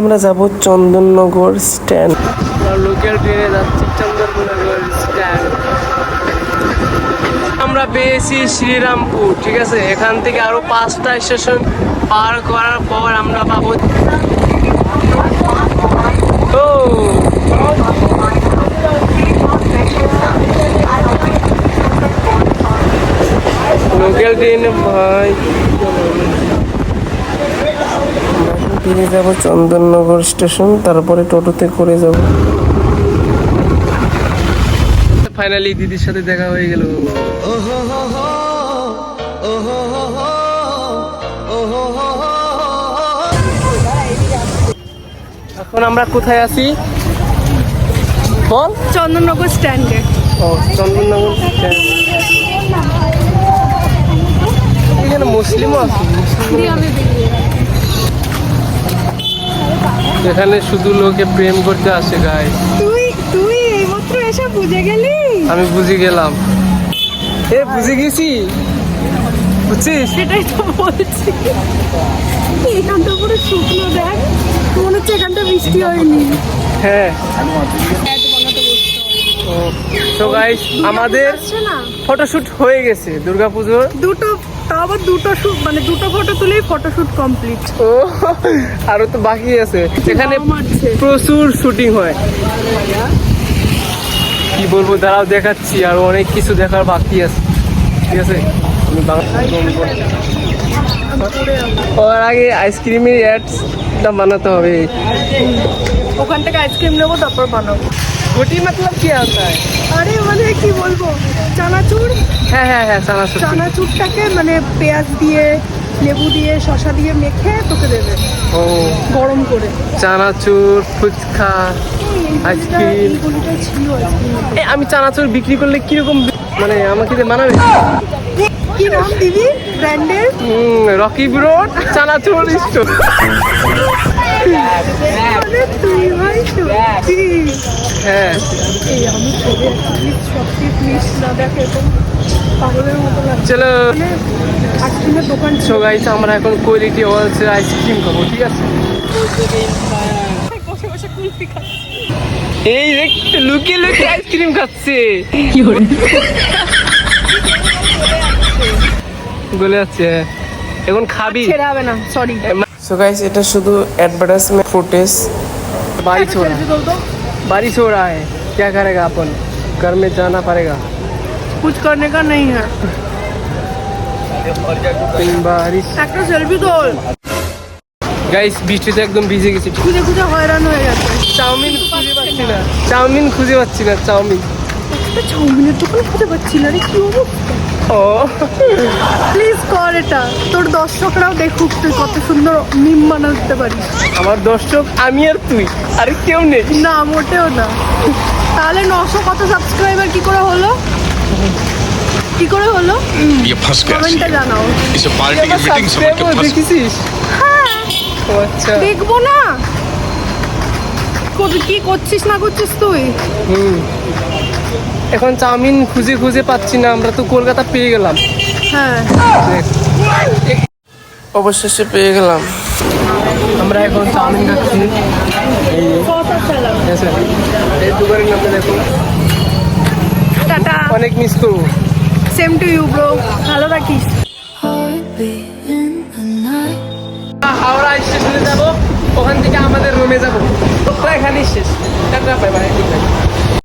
আমরা যাব Chandannagar stand. Local ট্রেনে যাচ্ছি চন্দননগর স্ট্যান্ড। আমরা পেয়েছি শ্রীরামপুর, ঠিক আছে? এখান থেকে আরও পাঁচটা স্টেশন পার করার পর আমরা পাবো লোকাল ট্রেন, ভাই। ফিরে যাব চন্দননগর স্টেশন তারপরে টোটোতে করে যাব। ফাইনালি দিদির সাথে দেখা হয়ে গেল। এখন আমরা কোথায় আছি? বল। চন্দননগর স্ট্যান্ডে। ও চন্দননগর stand। এখানে মুসলিমও আছে এখানে শুধু লোকে প্রেম করতে আসে গায়ে তুই তুই এইমাত্র এসে বুঝে গেলি? আমি বুঝে গেলাম। এ বুঝে গেছি। বুঝছিস? সেটাই তো বলছি। এখানটা পুরো শুকনো দেখ। মনে হচ্ছে এখানটা বৃষ্টি হয়নি। হ্যাঁ। তো গাইস আমাদের ফটোশুট হয়ে গেছে দুর্গাপুজোর। দুটো তাও আবার দুটো শুট মানে দুটো ফটো তুলেই ফটোশুট কমপ্লিট ও আরও তো বাকি আছে। এখানে প্রচুর শুটিং হয়। কি বলব দাঁড়াও দেখাচ্ছি আর অনেক কিছু দেখার বাকি আছে। ঠিক আছে? ওর আগে আইসক্রিমের অ্যাডসটা বানাতে হবে। ওখান থেকে আইসক্রিম নেব তারপর বানাবো। গোটি মতলব কি आता है আরে মানে কি বলবো চানাচুর হ্যাঁ হ্যাঁ হ্যাঁ সানাসুর চানাচুরটাকে মানে পেঁয়াজ দিয়ে লেবু দিয়ে শশা দিয়ে মেখে তোকে দেবে ও গরম করে চানাচুর ফুচকা আইসক্রিম এইগুলোটা ছিল আইসক্রিম এ আমি চানাচুর বিক্রি করলে কিরকম বি- মানে আমাকে দিয়ে মানাবে কি নাম দিদি ব্র্যান্ডের রকি ব্রোড চানাচুর স্টোর মানে তুই ভাই সত্যি হ্যাঁ। দোকান সো আমরা এখন কোয়ালিটি ওয়ালস আইসক্রিম খাব ঠিক আছে? এই একটু লুকিয়ে লুকিয়ে আইসক্রিম খাচ্ছে। কি করে গলে আছে এখন খাবি। ছেড়া হবে না সরি সো গাইস এটা শুধু অ্যাডভার্টাইজমেন্ট ফুটেজ বাড়ি ছোড়া बारिश हो रहा है क्या करेगा अपन घर में जाना पड़ेगा कुछ करने का नहीं है বারিশ একটা সেলফি তোল গাইস বৃষ্টিতে একদম ভিজে গেছি খুঁজে খুঁজে হয়রান হয়ে গেছে চাউমিন খুঁজে পাচ্ছি না চাউমিন খুঁজে পাচ্ছি না চাউমিন একটা চাউমিনের দোকান খুঁজে পাচ্ছি না রে কি অবস্থা ও প্লিজ কর এটা তোর দর্শকরাও দেখুক তুই কত সুন্দর মিম বানাতে পারিস আমার দর্শক আমি আর তুই আর কেউ নেই না মোটেও না তাহলে নশো কত সাবস্ক্রাইবার কি করে হলো কি করে হলো ये फंस गया কমেন্টে सी। জানাও इसे पार्टी की मीटिंग समझ के Subscriber फंस দেখেছিস হ্যাঁ ও আচ্ছা দেখবো না কত- কি করছিস না করছিস তুই হুম এখন চাউমিন খুঁজে খুঁজে পাচ্ছি না আমরা তো কলকাতা পেয়ে গেলাম। হ্যাঁ। অবশেষে পেয়ে গেলাম। আমরা এখন চাউমিন খাচ্ছি। অনেক মিস করব। সেম টু ইউ ব্রো ভালো থাকিস। হাওড়া স্টেশনে যাব ওখান থেকে আমাদের রুমে যাব। প্রায় খালি শেষ। Tata bye bye